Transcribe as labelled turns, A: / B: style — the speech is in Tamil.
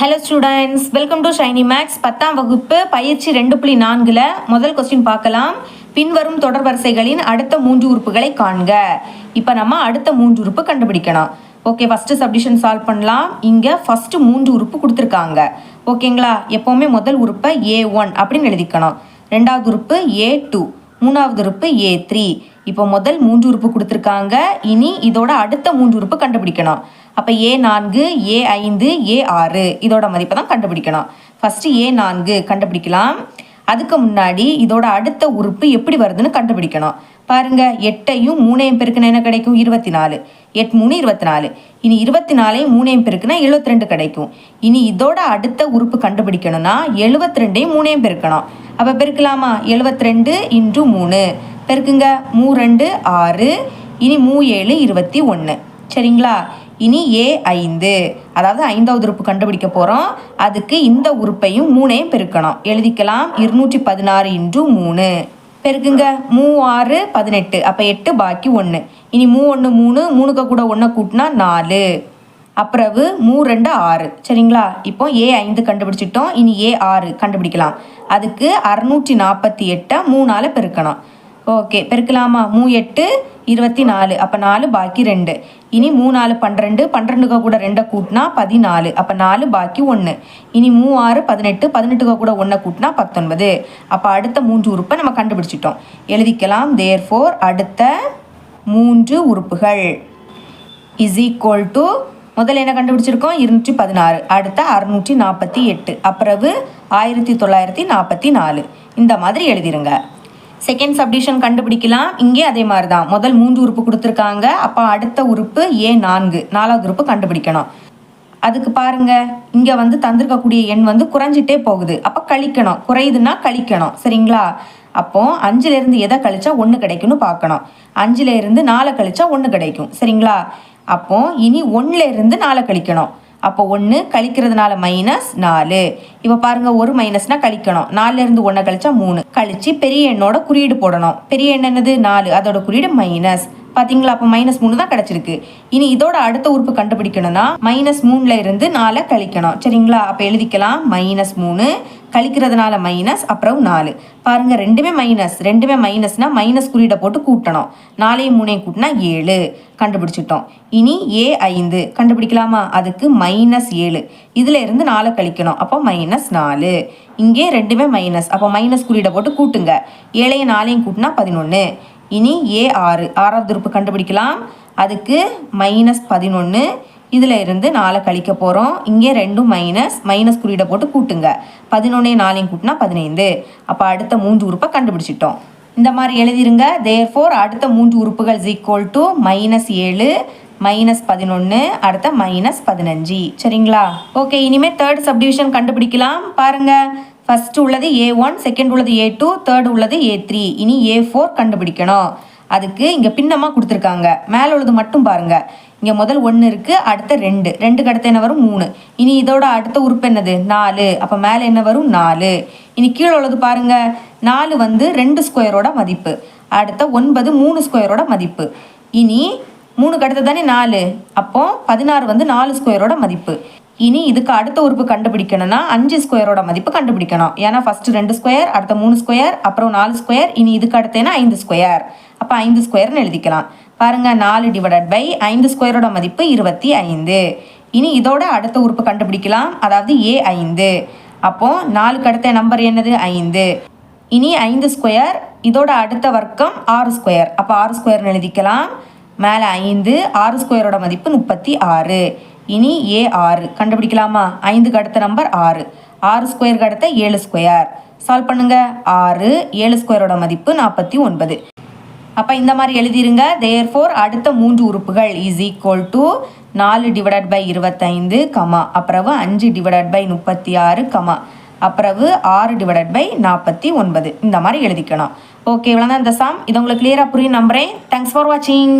A: Hello students welcome to Shiny Max பத்தாம் வகுப்பு பயிற்சி ரெண்டு புள்ளி நான்கில் முதல் கொஸ்டின் பார்க்கலாம். பின்வரும் தொடர் வரிசைகளின் அடுத்த மூன்று உறுப்புகளை காண்க. இப்போ நம்ம அடுத்த மூன்று உறுப்பு கண்டுபிடிக்கணும். ஓகே ஃபஸ்ட்டு சப்டிஷன் சால்வ் பண்ணலாம். இங்கே ஃபஸ்ட்டு மூன்று உறுப்பு கொடுத்துருக்காங்க. ஓகேங்களா எப்போவுமே முதல் உறுப்பை ஏ ஒன் அப்படின்னு எழுதிக்கணும். ரெண்டாவது உறுப்பு ஏ டூ மூணாவது உறுப்பு ஏ த்ரீ இப்போ முதல் மூன்று உறுப்பு கொடுத்துருக்காங்க. இனி இதோட அடுத்த மூன்று உறுப்பு கண்டுபிடிக்கணும். அப்போ ஏ நான்கு ஏ ஐந்து ஏ ஆறு. இதோட மதிப்பை தான் கண்டுபிடிக்கணும். ஃபஸ்ட்டு ஏ நான்கு கண்டுபிடிக்கலாம். அதுக்கு முன்னாடி இதோட அடுத்த உறுப்பு எப்படி வருதுன்னு கண்டுபிடிக்கணும். பாருங்க எட்டையும் மூணையும் பெருக்குனா என்ன கிடைக்கும்? இருபத்தி நாலு. எட் மூணு இருபத்தி நாலு. இனி இருபத்தி நாலையும் மூணையும் பெருக்குனா எழுபத்தி ரெண்டு கிடைக்கும். இனி இதோட அடுத்த உறுப்பு கண்டுபிடிக்கணும்னா எழுபத்தி ரெண்டையும் மூணையும் பெருக்கணும். அப்போ பெருக்கலாமா? எழுபத்தி ரெண்டு இன்ட்டு மூணு. பெருக்குங்க மூ ரெண்டு ஆறு. இனி மூ ஏழு இருபத்தி ஒன்று சரிங்களா? இனி ஏ ஐந்து. அதாவது ஐந்தாவது உறுப்பு கண்டுபிடிக்க போகிறோம் அதுக்கு இந்த உறுப்பையும் மூணையும் பெருக்கணும். எழுதிக்கலாம். இருநூற்றி பதினாறு இன்ட்டு மூணு. பெருக்குங்க. மூ ஆறு பதினெட்டு. அப்போ எட்டு பாக்கி ஒன்று இனி மூ ஒன்று மூணு. மூணுக்கு கூட ஒன்றை கூட்டினா நாலு. அப்புறவு மூ ரெண்டு ஆறு. சரிங்களா? இப்போ ஏ ஐந்து கண்டுபிடிச்சிட்டோம். இனி ஏ ஆறு கண்டுபிடிக்கலாம். அதுக்கு அறுநூற்றி நாற்பத்தி எட்டை மூணால் பெருக்கணும். ஓகே. பெருக்கலாமா? மூ எட்டு இருபத்தி நாலு அப்போ நாலு பாக்கி ரெண்டு. இனி மூணாலு பன்னிரெண்டு பன்னிரெண்டுக்கு கூட ரெண்டை கூட்டினா பதினாலு அப்போ நாலு பாக்கி ஒன்று இனி மூ ஆறு பதினெட்டு பதினெட்டுக்கு கூட ஒன்றை கூட்டினா பத்தொன்பது. அப்போ அடுத்த மூன்று உறுப்பை நம்ம கண்டுபிடிச்சிட்டோம். எழுதிக்கலாம் தேர் ஃபோர் அடுத்த மூன்று உறுப்புகள். இஸ் ஈக்குவல் டு முதல்ல என்ன கண்டுபிடிச்சிருக்கோம்? இருநூற்றி பதினாறு அடுத்த அறுநூற்றி நாற்பத்தி எட்டு அப்புறவு ஆயிரத்தி தொள்ளாயிரத்தி நாற்பத்தி நாலு. இந்த மாதிரி எழுதிருங்க. செகண்ட் சப்டிஷன் கண்டுபிடிக்கலாம். இங்கே அதே மாதிரி தான் முதல் மூன்று உறுப்பு கொடுத்துருக்காங்க. அப்போ அடுத்த உறுப்பு ஏ நான்கு. நாலாவது உறுப்பு கண்டுபிடிக்கணும். அதுக்கு பாருங்க. இங்க வந்து தந்திருக்கக்கூடிய எண் வந்து குறைஞ்சிட்டே போகுது. அப்ப கழிக்கணும். குறையுதுன்னா கழிக்கணும். சரிங்களா? அப்போ அஞ்சுல இருந்து எதை கழிச்சா ஒன்று கிடைக்கும்னு பார்க்கணும். அஞ்சுல இருந்து நாலை கழிச்சா ஒன்று கிடைக்கும். சரிங்களா? அப்போ இனி ஒன்றுல இருந்து நாலை கழிக்கணும். அப்போ ஒன்று கழிக்கிறதுனால மைனஸ் நாலு. இப்போ பாருங்க ஒரு மைனஸ்னா கழிக்கணும். நாலுல இருந்து ஒன்றை கழிச்சா மூணு. கழிச்சு பெரிய எண்ணோட குறியீடு போடணும். பெரிய எண் என்னது? நாலு. அதோட குறியீடு மைனஸ் பார்த்தீங்களா அப்போ மைனஸ் மூணு தான் கிடச்சிருக்கு. இனி இதோட அடுத்த உறுப்பு கண்டுபிடிக்கணும்னா மைனஸ் மூணில் இருந்து நாலை கழிக்கணும். சரிங்களா? அப்போ எழுதிக்கலாம். மைனஸ் மூணு. கழிக்கிறதுனால மைனஸ் அப்புறம் நாலு. பாருங்க ரெண்டுமே மைனஸ் ரெண்டுமே மைனஸ்னா மைனஸ் குறியீடை போட்டு கூட்டணும். நாலையும் மூணையும் கூட்டினா ஏழு. கண்டுபிடிச்சிட்டோம். இனி ஏ ஐந்து. கண்டுபிடிக்கலாமா? அதுக்கு மைனஸ் ஏழு. இதுல இருந்து நாலை கழிக்கணும். அப்போ மைனஸ் நாலு. இங்கே ரெண்டுமே மைனஸ் அப்போ மைனஸ் குறியீடை போட்டு கூட்டுங்க. ஏழையும் நாலையும் கூட்டினா பதினொன்று இனி ஏ ஆறு. ஆறாவது உறுப்பு கண்டுபிடிக்கலாம். அதுக்கு மைனஸ் பதினொன்று இதில் இருந்து நாலை கழிக்க போகிறோம் இங்கே ரெண்டும் மைனஸ் மைனஸ் குறியீடை போட்டு கூட்டுங்க. பதினொன்னே நாலையும் கூட்டினா பதினைந்து. அப்போ அடுத்த மூன்று உறுப்பை கண்டுபிடிச்சிட்டோம். இந்த மாதிரி எழுதிருங்க. தேர் ஃபோர் அடுத்த மூன்று உறுப்புகள் ஈக்குவல் டு மைனஸ் ஏழு மைனஸ் பதினொன்று அடுத்த மைனஸ் பதினஞ்சு. சரிங்களா? ஓகே இனிமேல் தேர்ட் சப்டிவிஷன் கண்டுபிடிக்கலாம். பாருங்க. ஃபர்ஸ்ட் உள்ளது ஏ ஒன் செகண்ட் உள்ளது ஏ டூ தேர்ட் உள்ளது ஏ த்ரீ இனி ஏ ஃபோர் கண்டுபிடிக்கணும். அதுக்கு இங்கே பின்னமாக கொடுத்துருக்காங்க. மேலே உள்ளது மட்டும் பாருங்கள் இங்கே முதல் ஒன்று இருக்குது அடுத்த ரெண்டு. ரெண்டுக்கு அடுத்து என்ன வரும்? மூணு. இனி இதோட அடுத்த உறுப்பு என்னது? நாலு. அப்போ மேலே என்ன வரும்? நாலு. இனி கீழே உள்ளது பாருங்கள் நாலு வந்து ரெண்டு ஸ்கொயரோட மதிப்பு. அடுத்த ஒன்பது மூணு ஸ்கொயரோட மதிப்பு. இனி மூணுக்கு அடுத்து தானே நாலு. அப்போ பதினாறு வந்து நாலு ஸ்கொயரோட மதிப்பு. இனி இதுக்கு அடுத்த உறுப்பு கண்டுபிடிக்கணும்னா அஞ்சு ஸ்கொயரோட மதிப்பு கண்டுபிடிக்கணும். ஏன்னா ஃபஸ்ட்டு ரெண்டு ஸ்கொயர் அடுத்த மூணு ஸ்கொயர் அப்புறம் நாலு ஸ்கொயர் இனி இதுக்கு அடுத்தேன்னா ஐந்து ஸ்கொயர் அப்போ ஐந்து ஸ்கொயர்னு எழுதிக்கலாம். பாருங்கள் நாலு டிவைடட் பை ஐந்து ஸ்கொயரோட மதிப்பு இருபத்தி ஐந்து. இனி இதோட அடுத்த உறுப்பு கண்டுபிடிக்கலாம். அதாவது ஏ ஐந்து. அப்போது நாலுக்கு அடுத்த நம்பர் என்னது? ஐந்து. இனி ஐந்து ஸ்கொயர் இதோட அடுத்த வர்க்கம் ஆறு ஸ்கொயர் அப்போ ஆறு ஸ்கொயர்னு எழுதிக்கலாம். மேலே ஐந்து ஆறு ஸ்கொயரோட மதிப்பு முப்பத்தி ஆறு. இனி ஏ ஆறு. கண்டுபிடிக்கலாமா? ஐந்துக்கு அடுத்த நம்பர் ஆறு. ஆறு ஸ்கொயருக்கு அடுத்த ஏழு ஸ்கொயர் சால்வ் பண்ணுங்க. ஆறு ஏழு ஸ்கொயரோட மதிப்பு நாற்பத்தி ஒன்பது. அப்போ இந்த மாதிரி எழுதிருங்க. தேர் ஃபோர் அடுத்த மூன்று உறுப்புகள் இஸ் ஈக்குவல் டு நாலு டிவைடட் பை இருபத்தைந்து கமா அப்புறவு அஞ்சு டிவைடட் பை முப்பத்தி ஆறு கமா அப்புறவு ஆறு டிவைடட் பை நாற்பத்தி ஒன்பது. இந்த மாதிரி எழுதிக்கணும். ஓகே இவ்வளோ தான் இந்த சாம் இது உங்களுக்கு கிளியராக புரியும் நம்புறேன். தேங்க்ஸ் ஃபார் வாட்சிங்